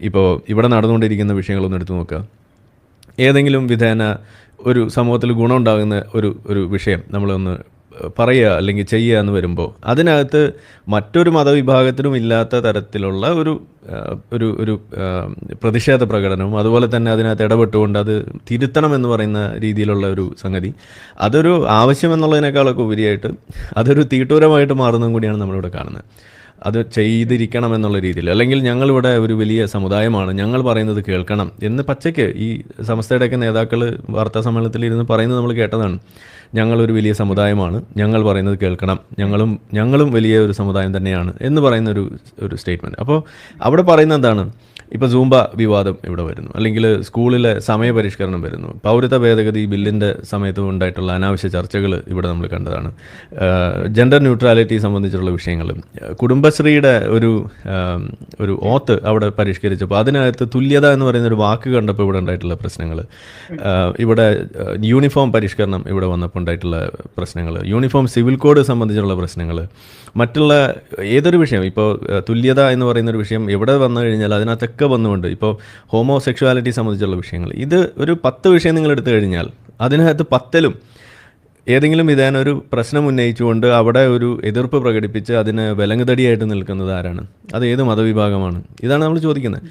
ഇപ്പോൾ ഇവിടെ നടന്നുകൊണ്ടിരിക്കുന്ന വിഷയങ്ങളൊന്നും എടുത്തു നോക്കുക ഏതെങ്കിലും വിധേന ഒരു സമൂഹത്തിൽ ഗുണമുണ്ടാകുന്ന ഒരു ഒരു വിഷയം നമ്മളൊന്ന് പറയുക അല്ലെങ്കിൽ ചെയ്യുക എന്ന് വരുമ്പോൾ അതിനകത്ത് മറ്റൊരു മതവിഭാഗത്തിനും ഇല്ലാത്ത തരത്തിലുള്ള ഒരു ഒരു ഒരു പ്രതിഷേധ പ്രകടനവും അതുപോലെ തന്നെ അതിനകത്ത് ഇടപെട്ടുകൊണ്ട് അത് തിരുത്തണം എന്ന് പറയുന്ന രീതിയിലുള്ള ഒരു സംഗതി. അതൊരു ആവശ്യം എന്നുള്ളതിനേക്കാളൊക്കെ ഉപരിയായിട്ട് അതൊരു തീട്ടൂരമായിട്ട് മാറുന്നതും കൂടിയാണ് നമ്മളിവിടെ കാണുന്നത്. അത് ചെയ്തിരിക്കണം എന്നുള്ള രീതിയിൽ. അല്ലെങ്കിൽ ഞങ്ങളിവിടെ ഒരു വലിയ സമുദായമാണ്. ഞങ്ങൾ പറയുന്നത് കേൾക്കണം എന്ന് പച്ചയ്ക്ക് ഈ സംസ്ഥയുടെയൊക്കെ നേതാക്കൾ വാർത്താ സമ്മേളനത്തിൽ ഇരുന്ന് പറയുന്നത് നമ്മൾ കേട്ടതാണ്. ഞങ്ങളൊരു വലിയ സമുദായമാണ്. ഞങ്ങൾ പറയുന്നത് കേൾക്കണം. ഞങ്ങളും ഞങ്ങളും വലിയ ഒരു സമുദായം തന്നെയാണ് എന്ന് പറയുന്ന ഒരു ഒരു സ്റ്റേറ്റ്മെന്റ് അപ്പോൾ അവിടെ പറയുന്നത് എന്താണ്? ഇപ്പോൾ സൂംബ വിവാദം ഇവിടെ വരുന്നു. അല്ലെങ്കിൽ സ്കൂളിലെ സമയപരിഷ്കരണം വരുന്നു. പൗരത്വ ഭേദഗതി ബില്ലിന്റെ സമയത്ത് ഉണ്ടായിട്ടുള്ള അനാവശ്യ ചർച്ചകൾ ഇവിടെ നമ്മൾ കണ്ടതാണ്. ജെൻഡർ ന്യൂട്രാലിറ്റി സംബന്ധിച്ചുള്ള വിഷയങ്ങൾ കുടുംബശ്രീയുടെ ഒരു ഒരു ഓത്ത് അവിടെ പരിഷ്കരിച്ചപ്പോൾ അതിനകത്ത് തുല്യത എന്ന് പറയുന്ന ഒരു വാക്ക് കണ്ടപ്പോൾ ഇവിടെ ഉണ്ടായിട്ടുള്ള പ്രശ്നങ്ങൾ ഇവിടെ യൂണിഫോം പരിഷ്കരണം ഇവിടെ വന്നപ്പോൾ ഉണ്ടായിട്ടുള്ള പ്രശ്നങ്ങൾ യൂണിഫോം സിവിൽ കോഡ് സംബന്ധിച്ചുള്ള പ്രശ്നങ്ങൾ മറ്റുള്ള ഏതൊരു വിഷയം ഇപ്പോൾ തുല്യത എന്ന് പറയുന്ന ഒരു വിഷയം എവിടെ വന്നു കഴിഞ്ഞാൽ അതിനകത്തൊക്കെ വന്നുകൊണ്ട് ഇപ്പോൾ ഹോമോ സെക്ഷുവാലിറ്റി സംബന്ധിച്ചുള്ള വിഷയങ്ങൾ ഇത് ഒരു പത്ത് വിഷയം നിങ്ങൾ എടുത്തു കഴിഞ്ഞാൽ അതിനകത്ത് പത്തിലും ഏതെങ്കിലും വിധേന ഒരു പ്രശ്നം ഉന്നയിച്ചുകൊണ്ട് അവിടെ ഒരു എതിർപ്പ് പ്രകടിപ്പിച്ച് അതിന് വിലങ്ങുതടിയായിട്ട് നിൽക്കുന്നത് ആരാണ്? അത് ഏത് മതവിഭാഗമാണ്? ഇതാണ് നമ്മൾ ചോദിക്കുന്നത്.